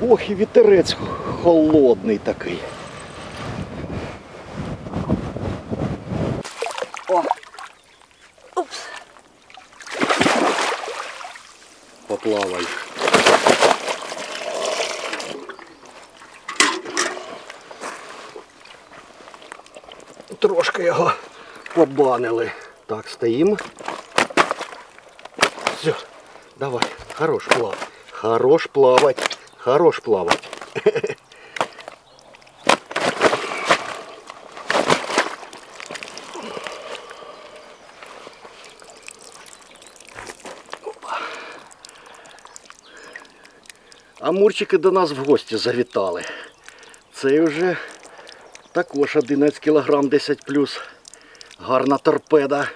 Ох, і вітерець холодний такий. О! Упс. Поплавай. Трошки його побанили. Так, стоїмо. Все, давай, хорош плавать. Хорош плавать. Хорош плавать. Амурчики до нас в гості завітали. Це вже також 11 кг 10 плюс. Гарна торпеда.